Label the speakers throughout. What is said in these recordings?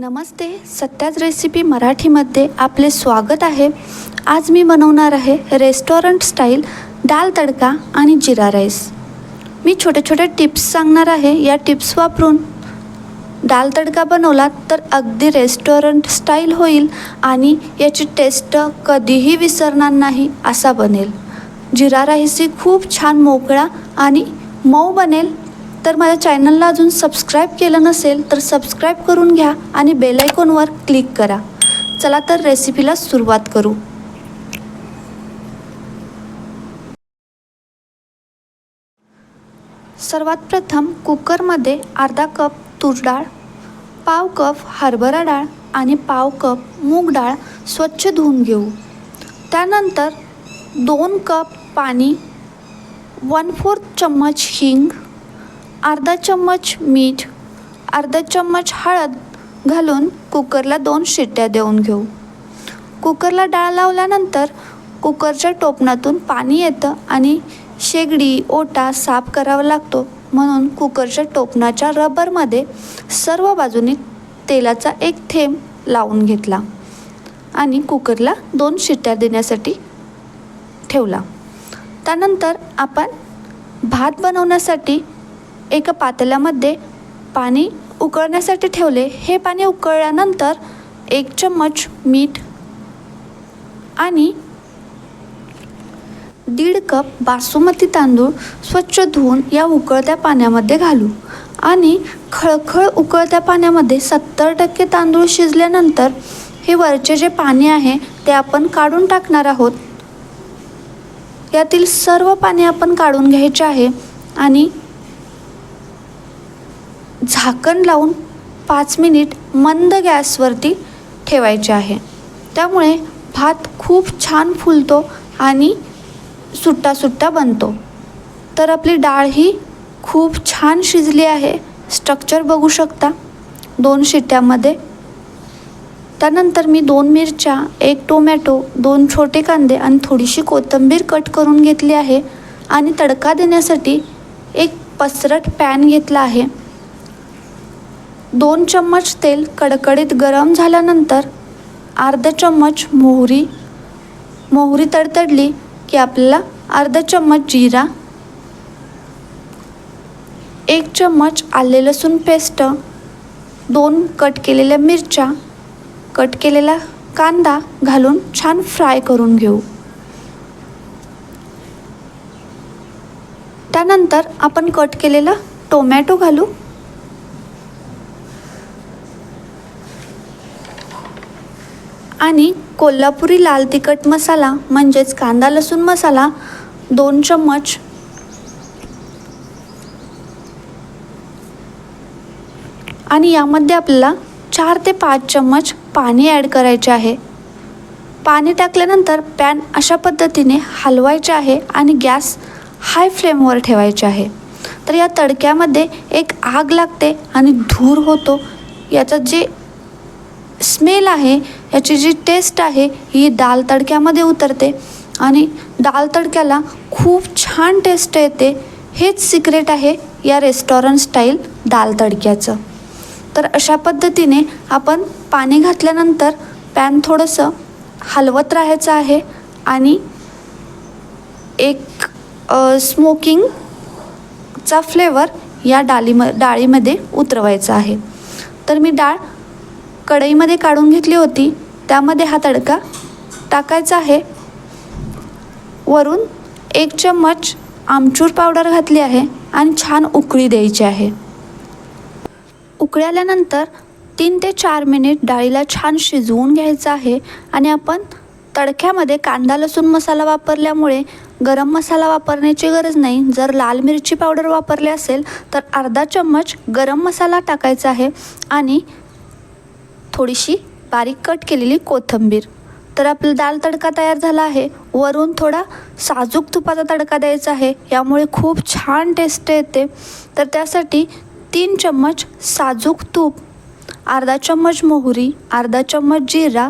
Speaker 1: नमस्ते सत्याच recipe मराठीमध्ये आपले स्वागत आहे. आज मी बनवणार आहे रेस्टॉरंट स्टाईल दाल तडका आणि जिरा राईस मी छोटे छोटे टिप्स सांगणार आहे या टिप्स वापरून. दाल तडका बनवला तर अगदी रेस्टॉरंट स्टाईल होईल आणि याची टेस्ट कधीही विसरणार नाही असा बनेल. जिरा राईसही खूप छान मोकळा आणि मऊ बनेल. तर माझ्या चॅनलला अजून सबस्क्राईब केलं नसेल तर सबस्क्राईब करून घ्या आणि बेलायकोनवर क्लिक करा. चला तर रेसिपीला सुरुवात करू. सर्वात प्रथम कुकरमध्ये अर्धा कप तूर डाळ पाव कप हरभरा डाळ आणि पाव कप मूग डाळ स्वच्छ धुवून घेऊ. त्यानंतर दोन कप पाणी वन फोर्थ चम्मच हिंग अर्धा चम्मच मीठ अर्धा चम्मच हळद घालून कुकरला दोन शिट्ट्या देऊन घेऊ. कुकरला डाळ लावल्यानंतर कुकरच्या टोपणातून पाणी येतं आणि शेगडी ओटा साफ करावा लागतो. म्हणून कुकरच्या टोपणाच्या रबरमध्ये सर्व बाजूनी तेलाचा एक थेंब लावून घेतला आणि कुकरला दोन शिट्ट्या देण्यासाठी ठेवला. त्यानंतर आपण भात बनवण्यासाठी एका पातेल्यामध्ये पाणी उकळण्यासाठी ठेवले. हे पाणी उकळल्यानंतर एक चम्मच मीठ आणि दीड कप बासुमती तांदूळ स्वच्छ धुवून या उकळत्या पाण्यामध्ये घालू. आणि खळखळ उकळत्या पाण्यामध्ये सत्तर टक्के तांदूळ शिजल्यानंतर हे वरचे जे पाणी आहे ते आपण काढून टाकणार आहोत. यातील सर्व पाणी आपण काढून घ्यायचे आहे आणि झाकण लावून पाच मिनिट मंद गॅसवरती ठेवायचे आहे. त्यामुळे भात खूप छान फुलतो आणि सुट्टा सुट्टा बनतो. तर आपली डाळ ही खूप छान शिजली आहे. स्ट्रक्चर बघू शकता. दोन शिट्ट्यामध्ये. त्यानंतर मी दोन मिरच्या एक टोमॅटो दोन छोटे कांदे आणि थोडीशी कोथिंबीर कट करून घेतली आहे आणि तडका देण्यासाठी एक पसरट पॅन घेतला आहे. दोन चम्मच तेल कडकडीत गरम झाल्यानंतर अर्धा चम्मच मोहरी. मोहरी तडतडली की आपल्याला अर्धा चम्मच जिरा एक चम्मच आले लसूण पेस्ट दोन कट केलेल्या मिरच्या कट केलेला कांदा घालून छान फ्राय करून घेऊ. त्यानंतर आपण कट केलेला टोमॅटो घालू. आणि कोल्हापुरी लाल तिखट मसाला म्हणजेच कांदा लसूण मसाला दोन चम्मच आणि यामध्ये आपल्याला चार ते पाच चम्मच पाणी ॲड करायचे आहे. पाणी टाकल्यानंतर पॅन अशा पद्धतीने हलवायचे आहे आणि गॅस हाय फ्लेमवर ठेवायचे आहे. तर या तडक्यामध्ये एक आग लागते आणि धूर होतो. याचं जे स्मेल आहे याची जी टेस्ट आहे ही दाल तडक्यामध्ये उतरते आणि दाल तडक्याला खूप छान टेस्ट येते. हेच सिक्रेट आहे या रेस्टॉरंट स्टाईल दाल तडक्याचं. तर अशा पद्धतीने आपण पाणी घातल्यानंतर पॅन थोडंसं हलवत राहायचं आहे आणि एक स्मोकिंगचा फ्लेवर या डाळीम डाळीमध्ये उतरवायचा आहे. तर मी डाळ कढईमध्ये काढून घेतली होती. त्यामध्ये हा तडका टाकायचा आहे. वरून एक चम्मच आमचूर पावडर घातली आहे आणि छान उकळी द्यायची आहे. उकळल्यानंतर तीन ते चार मिनिट डाळीला छान शिजवून घ्यायचं आहे आणि आपण तडक्यामध्ये कांदा लसूण मसाला वापरल्यामुळे गरम मसाला वापरण्याची गरज नाही. जर लाल मिरची पावडर वापरली असेल तर अर्धा चम्मच गरम मसाला टाकायचा आहे आणि थोडीशी बारीक कट केलेली कोथिंबीर. तर आपला दाल तडका तयार झाला आहे. वरून थोडा साजूक तुपाचा तडका द्यायचा आहे. यामुळे खूप छान टेस्ट येते. तर त्यासाठी तीन चम्मच साजूक तूप अर्धा चम्मच मोहरी अर्धा चम्मच जिरा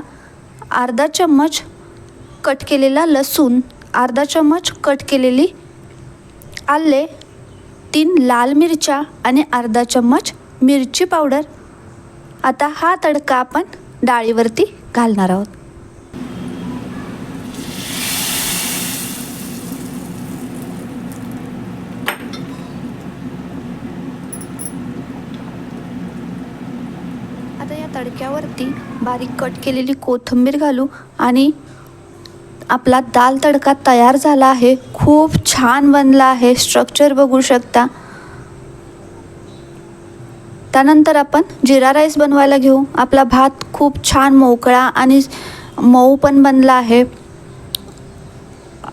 Speaker 1: अर्धा चम्मच कट केलेला लसूण अर्धा चम्मच कट केलेली आले तीन लाल मिरच्या आणि अर्धा चम्मच मिरची पावडर. आता हा तडका आपण डाळीवरती घालणार आहोत. आता या तडक्यावरती बारीक कट केलेली कोथिंबीर घालू आणि आपला दाल तडका तयार झाला आहे. खूप छान बनला आहे. स्ट्रक्चर बघू शकता. त्यानंतर आपण जिरा राईस बनवायला घेऊ. आपला भात खूप छान मोकळा आणि मऊ पण बनला आहे.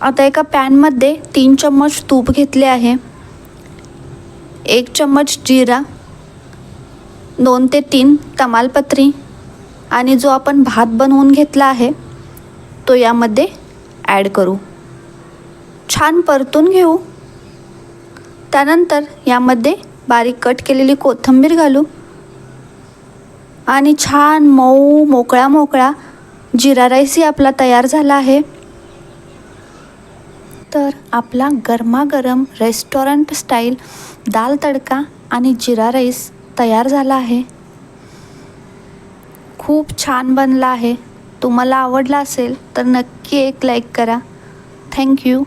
Speaker 1: आता एका पॅनमध्ये तीन चम्मच तूप घेतले आहे. एक चम्मच जिरा दोन ते तीन तमालपत्री आणि जो आपण भात बनवून घेतला आहे तो यामध्ये ॲड करू. छान परतून घेऊ. त्यानंतर यामध्ये बारीक कट केलेली कोथिंबीर घालू. आणि छान मऊ मोकळा मोकळा जिरा राईसही आपला तयार झाला आहे. तर आपला गरमागरम रेस्टॉरंट स्टाईल दाल तडका आणि जिरा राईस तयार झाला आहे. खूप छान बनला आहे. तुम्हाला आवडला असेल तर नक्की एक लाईक करा. थँक्यू